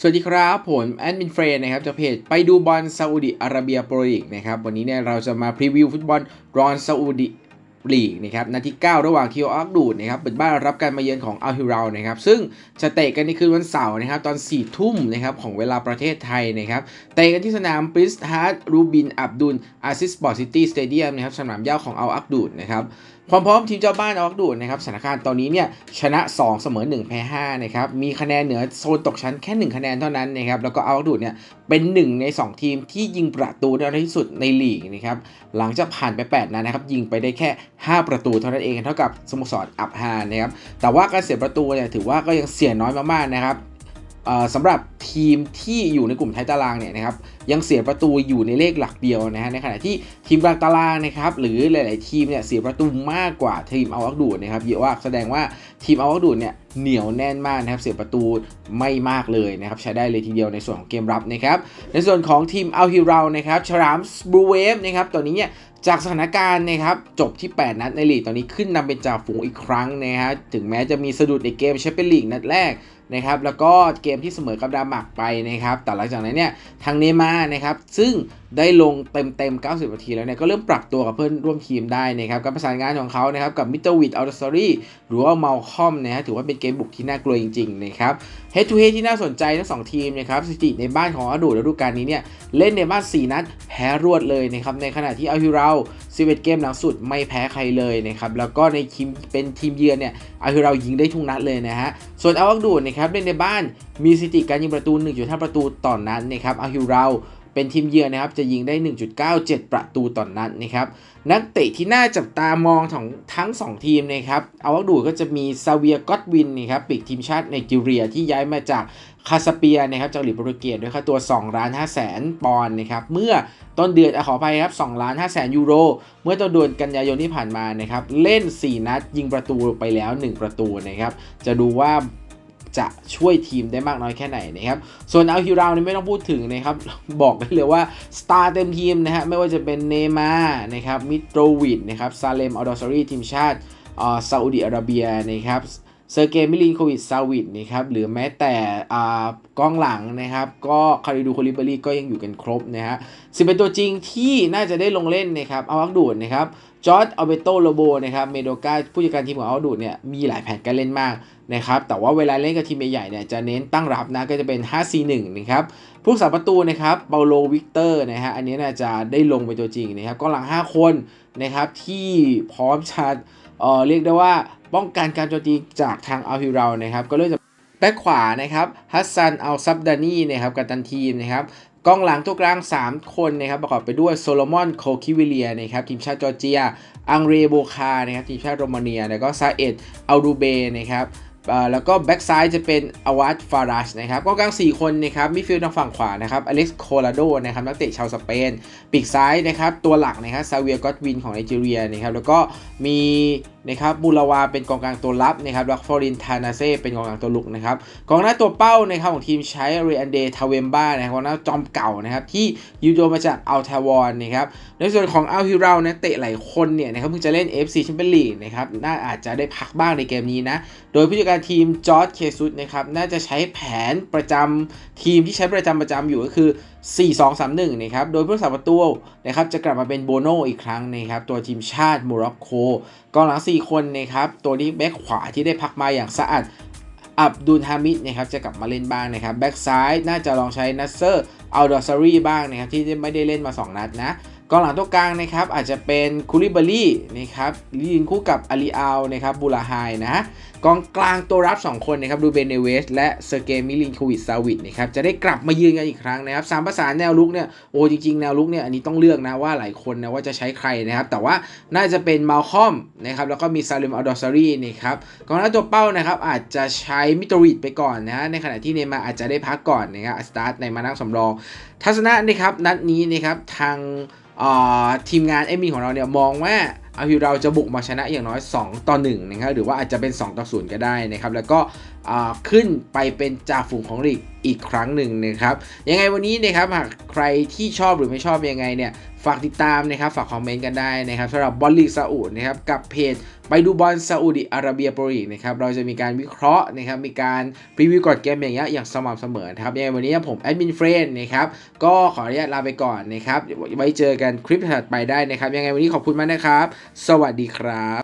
สวัสดีครับผมแอดมินเฟรนนะครับจากเพจไปดูบอลซาอุดิอาระเบียโปรลีกนะครับวันนี้เนี่ยเราจะมาพรีวิวฟุตบอลรอนซาอุดิลีกนะครับนัดที่9ระหว่างคิวอักดูดนะครับเปิดบ้านรับการมาเยือนของอัลฮิราลนะครับซึ่งจะเตะกันในคืนวันเสาร์นะครับตอน 4 ทุ่มนะครับของเวลาประเทศไทยนะครับเตะกันที่สนามปริสฮาร์ดรูบินอับดุลอาซิสปอร์ตซิตี้สเตเดียมนะครับสนามหญ้าของอัลอักดูดนะครับความพร้อมทีมเจ้าบ้านออกดูดนะครับสถานการณ์ตอนนี้เนี่ยชนะ 2 เสมอ1แพ้5นะครับมีคะแนนเหนือโซนตกชั้นแค่ 1 คะแนนเท่านั้นนะครับแล้วก็ออกดูดเนี่ยเป็นหนึ่งใน 2 ทีมที่ยิงประตูได้น้อยที่สุดในลีกนะครับหลังจากผ่านไป 8นัดนะครับยิงไปได้แค่ 5 ประตูเท่านั้นเองเท่ากับสโมสรอับฮานนะครับแต่ว่าการเสียประตูเนี่ยถือว่าก็ยังเสียน้อยมากๆนะครับสำหรับ ทีมที่อยู่ในกลุ่มท้ายตารางเนี่ยนะครับยังเสียประตูอยู่ในเลขหลักเดียวนะฮะในขณะที่ทีมกลางตารางนะครับหรือหลาย ๆ ทีมเนี่ยเสียประตูมากกว่าทีมเอาวักดูดนะครับเยอะว่าแสดงว่าทีมเอาวักดูดเนี่ยเหนียวแน่นมากนะครับเสียประตูไม่มากเลยนะครับใช้ได้เลยทีเดียวในส่วนของเกมรับนะครับในส่วนของทีมอัลฮิราลนะครับชรามส์บลูเวฟนะครับตัวนี้เนี่ยจากสถานการณ์นะครับจบที่ 8 นัดในลีกตอนนี้ขึ้นนำเป็นจ่าฝูงอีกครั้งนะฮะถึงแม้จะมีสะดุดในเกมแชมเปี้ยนลีกนัดแรกนะครับแล้วก็เกมที่เสมอกับดามักไปนะครับ แต่หลังจากนั้นเนี่ยทางเนมานะครับ ซึ่งได้ลงเต็มเต็ม 90 นาทีแล้วเนี่ย ก็เริ่มปรับตัวกับเพื่อนร่วมทีมได้นะครับ การประสานงานของเขานะครับ กับมิเตอร์วิดอัลเดอร์ซอรี่หรือว่าเมาคอมนะฮะ ถือว่าเป็นเกมบุกที่น่ากลัวจริงๆนะครับเฮดทูเฮดที่น่าสนใจทั้งสองทีมนะครับ สถิติในบ้านของอดูฤดูกาลนี้เนี่ย เล่นในบ้าน 4 นัด แพ้รวดเลยนะครับ ในขณะที่อัลฮิราล 11 เกมหลังสุดไม่แพ้ใครเลยนะครับ แล้วก็ในทีมเป็นทีมเยือนเนี่ยอาฮิรายิงได้ทุกนัดเลยนะฮะ ส่วนอาวักดูดนะครับเล่นในบ้านมีสถิติการยิงประตู 1.5 ประตูต่อนนัดนะครับอาฮิรา เป็นทีมเยือนนะครับ จะยิงได้ 1.97 ประตูต่อนนัดนะครับ นักเตะที่น่าจับตามองของทั้ง 2 ทีมนะครับเอัลวักดูก็จะมีซาเวียก็อตวินนะครับปีกทีมชาติไนจีเรียที่ย้ายมาจากคาสเปียนะครับจากหลีโปรตุเกสด้วยค่าตัว2ล้าน5แสนปอนด์นะครับเมื่อต้นเดือนอขออภัยครับ2ล้าน5แสนยูโร เมื่อต้นเดือนกันยายนที่ผ่านมานะครับเล่น 4 นัดยิงประตูไปแล้ว 1 ประตูนะครับจะดูว่า จะช่วยทีมได้มากน้อยแค่ไหนนะครับ ส่วนอัลฮิราวนี่ไม่ต้องพูดถึงนะครับ บอกได้เลยว่าสตาร์เต็มทีมนะฮะไม่ว่าจะเป็นเนมานะครับมิโตรวิดนะครับซาเลมอัลดอซารีทีมชาติอ่าซาอุดิอาระเบียนะครับ เซอร์เกย์มิลินโควิดซาวิดนะครับหรือแม้แต่อ่ากองหลังนะครับ ก็คาริดูโคลิเบอรี่ก็ยังอยู่กันครบนะฮะสิเป็นตัวจริงที่น่าจะได้ลงเล่นนะครับเอาวักดูดนะครับจอร์ดอัลเบโตโลโบนะครับเมโดกาผู้จัดการทีมของเอาดูดเนี่ยมีหลายแผนการเล่นมากนะครับแต่ว่าเวลาเล่นกับทีมใหญ่ๆเนี่ยจะเน้นตั้งรับนะก็จะเป็น 5-4-1 นะครับผู้สาประตูนะครับเปาโลวิกเตอร์นะฮะอันนี้น่าจะได้ลงเป็นตัวจริงนะครับกองหลัง 5 คนนะครับที่พร้อมจะเออเรียกได้ว่า ป้องกันการโจมตีจากทางอัลฮิรานะครับ ก็เริ่มจากแบ็คขวานะครับฮัสซันอัลซับดานีนะครับกัปตันทีมนะครับกองหลังตัวกลาง 3 คนนะครับประกอบไปด้วยโซโลมอนโคคิวิเลียนะครับทีมชาติจอร์เจีย อังเรโบคานะครับทีมชาติโรมาเนีย แล้วก็ซาเอ็ดอัลดูเบนะครับแล้วก็แบ็กซ้ายจะเป็นอวัตฟารัชนะครับกองกลาง 4 คนนะครับมิฟิลทางฝั่งขวานะครับอเล็กซ์โคลาโดนะครับนักเตะชาวสเปน ปีกซ้ายนะครับตัวหลักนะครับซาเวียกอตวินของไนจีเรียนะครับแล้วก็มีนะครับบูราวาเป็นกองกลางตัวรับนะครับแล้วฟอรินทานาเซ่เป็นกองกลางตัวลุกนะครับกองหน้าตัวเป้านะครับของทีมใช้เรอันเดทาเวมบ้านะครับกองหน้าจอมเก่านะครับที่ยูโดมาจากอัลทาวอนนะครับในส่วนของอัลฮิราลนักเตะหลายคนเนี่ยนะครับเพิ่งจะเล่น FC แชมเปี้ยนลีกนะครับน่าอาจจะได้พักบ้างในเกมนี้นะโดยผู้จัดการทีมจอร์ดเคซุสนะครับน่าจะใช้แผนประจำทีมที่ใช้ประจำประจำอยู่ก็คือ 4-2-3-1 นะครับ โดยผู้รักษาประตูนะครับจะกลับมาเป็นโบโนอีกครั้งนะครับ ตัวทีมชาติโมร็อกโกกองหลัง 4 คนนะครับ ตัวนี้แบ็คขวาที่ได้พักมาอย่างสะอาดอับดุลฮามิดนะครับจะกลับมาเล่นบ้างนะครับแบ็กซ้ายน่าจะลองใช้นัสเซอร์อัลดอซารีบ้างนะครับที่ไม่ได้เล่นมา 2 นัดนะกองหลังตัวกลางนะครับอาจจะเป็นคูลิบารีนะครับยืนคู่กับอาลีอัลนะครับบูลาไฮนะ กองกลางตัวรับ 2 คนนะครับดูเบนเนเวส และเซอร์เกมิลินโควิดซาวิดนะครับจะได้กลับมายืนกันอีกครั้งนะครับสามประสานแนวลุกเนี่ยโอ้จริงๆ แนวลุกเนี่ยอันนี้ต้องเลือกนะว่าหลายคนนะว่าจะใช้ใครนะครับ แต่ว่าน่าจะเป็นมาลคอมนะครับแล้วก็มีซาเลมอัลดอซารีนะครับกองหน้าตัวเป้านะครับอาจจะใช้มิโตริดไปก่อนนะในขณะที่เนมาอาจจะได้พักก่อนนะครับสตาร์ทในมานั่งสำรอง ทัศนะนะครับนัดนี้นะครับทางทีมงานเอมีของเราเนี่ยมองว่า อาฮิเราจะบุกมาชนะอย่างน้อย 2 ต่อ1นะครับหรือว่าอาจจะเป็น 2 ต่อ 0 ก็ได้นะครับแล้วก็ขึ้นไปเป็นจ่าฝูงของลีกอีกครั้งหนึ่งนะครับ ยังไงวันนี้นะครับหากใครที่ชอบหรือไม่ชอบยังไงเนี่ยฝากติดตามนะครับฝากคอมเมนต์กันได้นะครับสำหรับบอลลีกซาอุดนะครับกับเพจไปดูบอลซาอุดิอาระเบียโปรลีกนะครับเราจะมีการวิเคราะห์นะครับมีการพรีวิวก่อนเกมอย่างเงี้ยอย่างสม่ำเสมอนะครับยังไงวันนี้ผมแอดมินเฟรนนะครับก็ขออนุญาตลาไปก่อนนะครับไว้เจอกันคลิปถัดไปได้นะครับ ยังไงวันนี้ขอบคุณมากนะครับ สวัสดีครับ